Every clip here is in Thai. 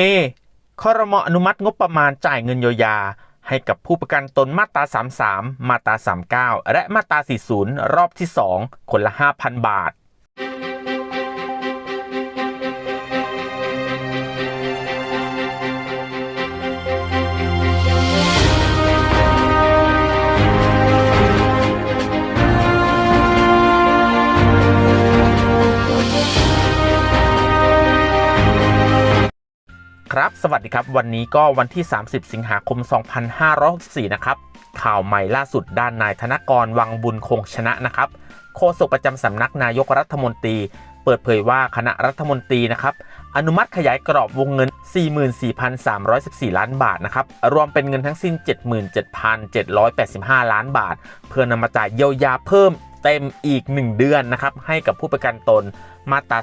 เฮคอรมออนุมัติงบประมาณจ่ายเงินเยียวยา ให้กับผู้ประกันตนมาตรา 33 มาตรา 39 และมาตรา 40 รอบที่ 2 คนละ 5,000 บาท ครับ สวัสดีครับ วันนี้ก็วันที่ 30 สิงหาคม 2564 นะครับ ข่าวใหม่ล่าสุดด้านนายธนกรวังบุญคงชนะนะครับ โฆษกประจำสำนักนายกรัฐมนตรี เปิดเผยว่าคณะรัฐมนตรีนะครับ อนุมัติขยายกรอบวงเงิน 44,314 ล้านบาทนะครับ รวมเป็นเงินทั้งสิ้น 77,785 ล้านบาท เพื่อนำมาจ่ายเยียวยาเพิ่มเต็มอีก 1 เดือนนะครับ ให้กับผู้ประกันตน มาตรา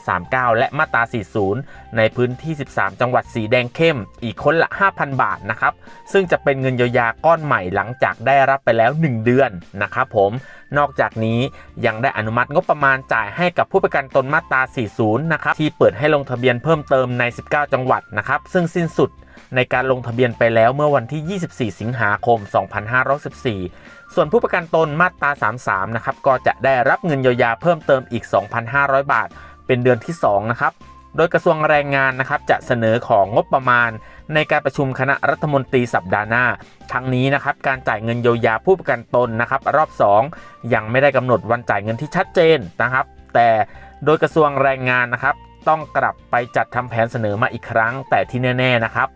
39 และมาตรา 40 ในพื้นที่ 13 จังหวัดสีแดงเข้ม อีกคนละ 5,000 บาทนะครับ ซึ่งจะเป็นเงินเยียวยาก้อนใหม่หลังจากได้รับไปแล้ว 1 เดือนนะครับผม นอกจากนี้ยังได้อนุมัติงบประมาณจ่ายให้กับผู้ประกันตนมาตรา 40 นะครับ ที่เปิดให้ลงทะเบียนเพิ่มเติมใน 19 จังหวัดนะครับ ซึ่งสิ้นสุดในการลงทะเบียนไปแล้วเมื่อวันที่ 24 สิงหาคม 2514 ส่วนผู้ประกันตนมาตรา 33 นะครับ ก็จะได้รับเงินเยียวยาเพิ่มเติมอีก 2,500 บาท เป็นเดือนที่ 2 นะครับ โดยกระทรวงแรงงานนะครับจะเสนอของงบประมาณ ในการประชุมคณะรัฐมนตรีสัปดาห์หน้า ทั้งนี้นะครับการจ่ายเงินเยียวยาผู้ประกันตนนะครับรอบ 2 ยังไม่ได้กำหนดวันจ่ายเงินที่ชัดเจนนะครับ แต่โดยกระทรวงแรงงานนะครับต้องกลับไปจัดทำแผนเสนอมาอีกครั้ง แต่ที่แน่ ๆนะครับ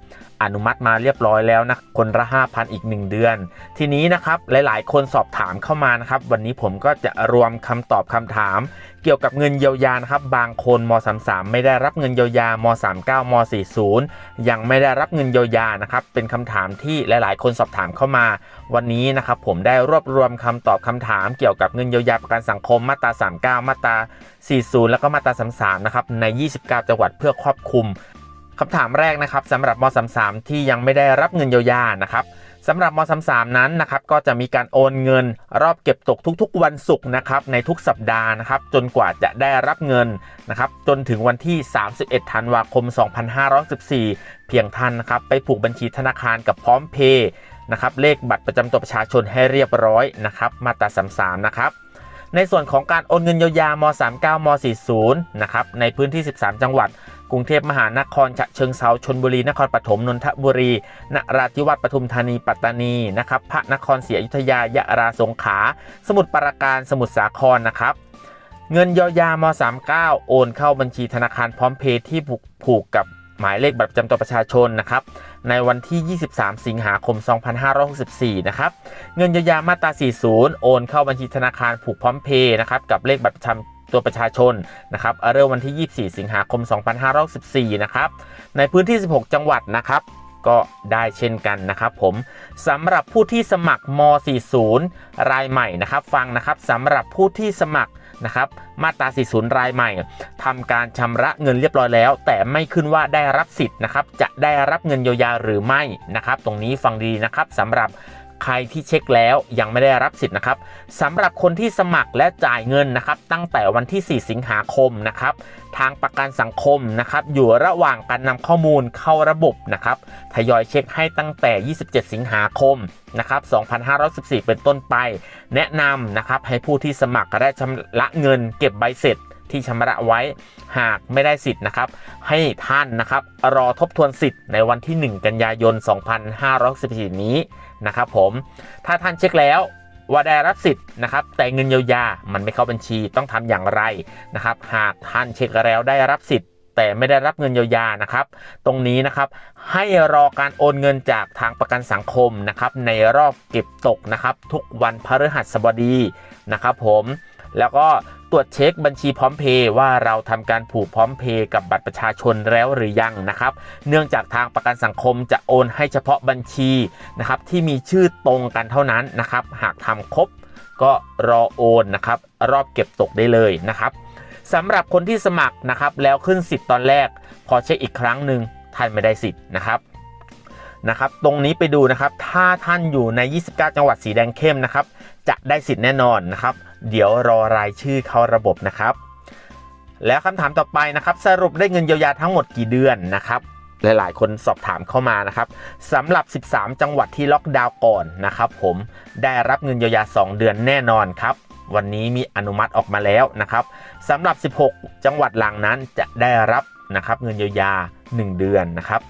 อนุมัติมาเรียบร้อยแล้วนะคนละ5,000 อีก 1 เดือน ทีนี้นะครับหลายๆ คนสอบถามเข้ามานะครับวันนี้ผมก็จะรวมคำตอบคำถาม เกี่ยวกับเงินเยียวยานะครับบางคนม 33 ไม่ได้รับเงินเยียวยาม 39 ม 40 ยังไม่ได้รับเงินเยียวยานะครับเป็นคำถามที่หลาย ๆ คนสอบถามเข้ามา วันนี้นะครับผมได้รวบรวมคำตอบคำถาม เกี่ยวกับเงินเยียวยาประกันสังคมมาตรา 39 มาตรา 40 แล้วก็มาตรา 33 นะครับใน 29 จังหวัดเพื่อครอบคลุม คำถามแรกนะครับสำหรับม 33 ที่ยังไม่ได้รับเงินเยียวยานะครับสำหรับม 33 นั้นนะครับก็จะมีการโอนเงิน รอบเก็บตกทุกๆ วันศุกร์นะครับในทุกสัปดาห์นะครับจนกว่าจะได้รับเงินนะครับจนถึงวันที่ 31 ธันวาคม 2514 เพียงท่านนะครับไปผูกบัญชีธนาคารกับพร้อมเพย์นะครับเลขบัตรประจำตัวประชาชนให้เรียบร้อยนะครับมาตรา 33 นะครับในส่วนของการโอนเงินเยียวยาม 39 ม 40 นะครับในพื้นที่ 13 จังหวัด กรุงเทพมหานครฉะเชิงเซาชนบุรีนครปฐมนนทบุรีนราธิวาสปทุมธานีปัตตานีนะครับพระนครศรีอยุธยายะราสงขลาสมุทรปราการสมุทรสาครนะครับ เงินเยียวยาม39 โอนเข้าบัญชีธนาคารพร้อมเพย์ที่ผูกผูกกับหมายเลขบัตรประจำตัวประชาชนนะครับในวันที่ 23 สิงหาคม 2564 นะครับเงินเยียวยามาตรา 40 โอนเข้าบัญชีธนาคารผูกพร้อมเพย์นะครับกับเลขบัตรประจำ ตัวประชาชนนะครับเริ่มวันที่ 24 สิงหาคม 2564นะครับในพื้นที่ 16 จังหวัดนะครับก็ได้เช่นกันนะครับผมสำหรับผู้ที่สมัครม 40 รายใหม่นะครับ ฟังนะครับสำหรับผู้ที่สมัครนะครับมาตรา 40 รายใหม่ทำการชำระเงินเรียบร้อยแล้ว แต่ไม่ขึ้นว่าได้รับสิทธิ์นะครับจะได้รับเงินเยียวยาหรือไม่นะครับ ตรงนี้ฟังดีนะครับสำหรับ ใครที่เช็คแล้วยังไม่ได้รับสิทธิ์นะครับสำหรับคนที่สมัครและจ่ายเงินนะครับ ตั้งแต่วันที่ 4 สิงหาคมนะครับ ทางประกันสังคมนะครับ อยู่ระหว่างการนำข้อมูลเข้าระบบนะครับทยอยเช็คให้ตั้งแต่ 27 สิงหาคมนะครับ2514 เป็นต้นไป แนะนำนะครับให้ผู้ที่สมัครได้ชำระเงินเก็บใบเสร็จ ที่ชำระไว้ หากไม่ได้สิทธิ์นะครับ ให้ท่านนะครับรอทบทวนสิทธิ์ในวันที่ 1 กันยายน 2514นี้นะครับผมถ้าท่านเช็คแล้วว่าได้รับสิทธิ์นะครับแต่เงินเยียวยา มันไม่เข้าบัญชีต้องทำอย่างไรนะครับ หากท่านเช็คแล้วได้รับสิทธิ์ แต่ไม่ได้รับเงินเยียวยานะครับ ตรงนี้นะครับให้รอการโอนเงินจากทางประกันสังคมนะครับในรอบเก็บตกนะครับ ทุกวันพฤหัสบดีนะครับ ผม แล้วก็ตรวจเช็คบัญชีพร้อมเพย์ว่าเราทำการผูกพร้อมเพย์กับบัตรประชาชนแล้วหรือยังนะครับ เนื่องจากทางประกันสังคมจะโอนให้เฉพาะบัญชีนะครับที่มีชื่อตรงกันเท่านั้นนะครับ หากทำครบก็รอโอนนะครับ รอบเก็บตกได้เลยนะครับสำหรับคนที่สมัครนะครับแล้วขึ้นสิทธิ์ตอนแรก พอเช็คอีกครั้งหนึ่งท่านไม่ได้สิทธิ์นะครับ นะครับตรงนี้ไปดูนะครับถ้าท่านอยู่ใน 29 จังหวัดสีแดงเข้มนะครับจะได้สิทธิ์แน่นอนนะครับ เดี๋ยวรอรายชื่อเข้าระบบนะครับ แล้วคำถามต่อไปนะครับ สรุปได้เงินเยียวยาทั้งหมดกี่เดือนนะครับหลายๆ คนสอบถามเข้ามานะครับสำหรับ 13 จังหวัดที่ล็อกดาวน์ก่อนนะครับผมได้รับเงินเยียวยา 2 เดือนแน่นอนครับ วันนี้มีอนุมัติออกมาแล้วนะครับสำหรับ 16 จังหวัดหลังนั้นจะได้รับนะครับเงินเยียวยา 1 เดือนนะครับ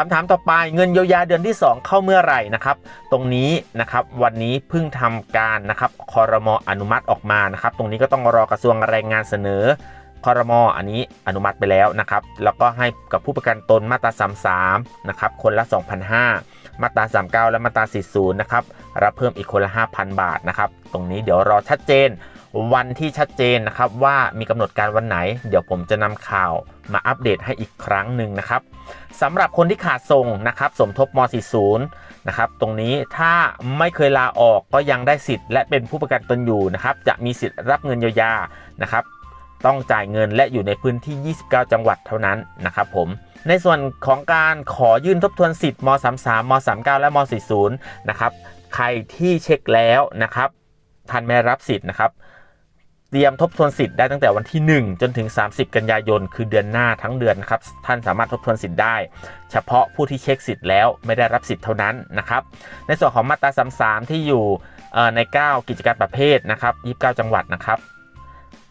คำถามต่อไปเงินเยียวยาเดือนที่ 2 เข้าเมื่อไหร่นะครับ ตรงนี้นะครับวันนี้เพิ่งทำการนะครับคอรมออนุมัติออกมานะครับ ตรงนี้ก็ต้องรอกระทรวงแรงงานเสนอคอรมออันนี้อนุมัติไปแล้วนะครับ แล้วก็ให้กับผู้ประกันตนมาตรา33นะครับ คนละ 2,500 มาตรา 39 และมาตรา 40 นะครับ รับเพิ่มอีกคนละ 5,000 บาทนะครับ ตรงนี้เดี๋ยวรอชัดเจน วันที่ชัดเจนนะครับว่ามีกำหนดการวันไหน เดี๋ยวผมจะนำข่าวมาอัปเดตให้อีกครั้งหนึ่งนะครับสำหรับคนที่ขาดส่งนะครับสมทบม 40 นะครับตรงนี้ถ้าไม่เคยลาออกก็ยังได้สิทธิ์และเป็นผู้ประกันตนอยู่นะครับจะมีสิทธิ์รับเงินเยียวยานะครับต้องจ่ายเงินและอยู่ในพื้นที่ 29 จังหวัดเท่านั้นนะครับผมในส่วนของการขอยื่นทบทวนสิทธิ์ม 33 ม 39 และม 40 นะครับใครที่เช็คแล้วนะครับท่านไม่รับสิทธิ์นะครับ เตรียมทบทวนสิทธิ์ได้ตั้งแต่วันที่ 1 จนถึง 30 กันยายน คือเดือนหน้าทั้งเดือนนะครับ ท่านสามารถทบทวนสิทธิ์ได้ เฉพาะผู้ที่เช็คสิทธิ์แล้วไม่ได้รับสิทธิ์เท่านั้นนะครับ ในส่วนของมาตรา 33 ที่อยู่ใน 9 กิจการประเภทนะครับ 29 จังหวัดนะครับ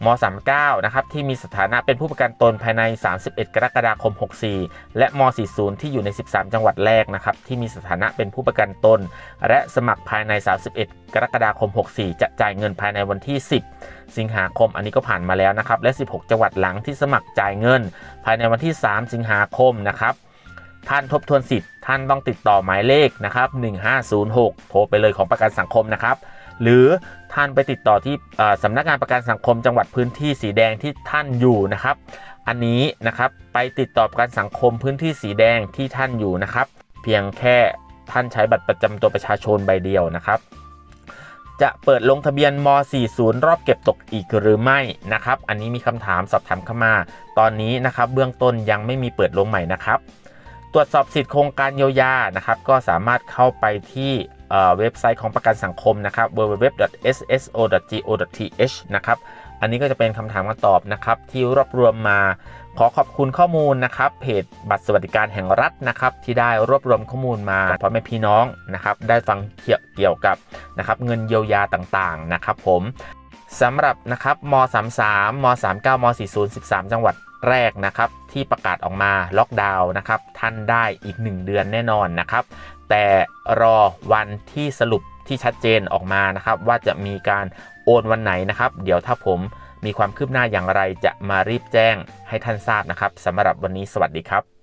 ม 39 นะครับ ที่มีสถานะเป็นผู้ประกันตนภายใน 31 กรกฎาคม 64 และม 40 ที่อยู่ใน 13 จังหวัดแรกนะครับ ที่มีสถานะเป็นผู้ประกันตน และสมัครภายใน 31 กรกฎาคม 64 จะจ่ายเงินภายในวันที่ 10 สิงหาคม อันนี้ก็ผ่านมาแล้วนะครับ และ 16 จังหวัดหลังที่สมัครจ่ายเงิน ภายในวันที่ 3 สิงหาคมนะครับท่านทบทวนสิทธิ์ ท่านต้องติดต่อหมายเลขนะครับ 1506 โทรไปเลยของประกันสังคมนะครับ หรือท่านไปติดต่อที่สำนักงานประกันสังคมจังหวัดพื้นที่สีแดงที่ท่านอยู่นะครับ อันนี้นะครับไปติดต่อประกันสังคมพื้นที่สีแดงที่ท่านอยู่นะครับ เพียงแค่ท่านใช้บัตรประจำตัวประชาชนใบเดียวนะครับจะเปิดลงทะเบียนม 40 รอบเก็บตกอีกหรือไม่นะครับ อันนี้มีคำถามสอบถามเข้ามา ตอนนี้นะครับเบื้องต้นยังไม่มีเปิดลงใหม่นะครับ ตรวจสอบสิทธิโครงการเยียวยานะครับ ก็สามารถเข้าไปที่ เว็บไซต์ของประกันสังคมนะครับ www.sso.go.th นะครับ อันนี้ก็จะเป็นคำถามคำตอบนะครับที่รวบรวมมาขอขอบคุณข้อมูลนะครับเพจบัตรสวัสดิการแห่งรัฐนะครับที่ได้รวบรวมข้อมูลมาพ่อแม่พี่น้องนะครับได้ฟังเกี่ยวเกี่ยวกับนะครับเงินเยียวยาต่างๆนะครับผมสำหรับนะครับม 33 ม 39 ม 40 13 จังหวัด แรกนะครับที่ประกาศออกมาล็อกดาวน์นะครับท่านได้อีก 1 เดือนแน่นอนนะครับ แต่รอวันที่สรุปที่ชัดเจนออกมานะครับ ว่าจะมีการโอนวันไหนนะครับ เดี๋ยวถ้าผมมีความคืบหน้าอย่างไรจะมารีบแจ้งให้ท่านทราบนะครับสำหรับวันนี้สวัสดีครับ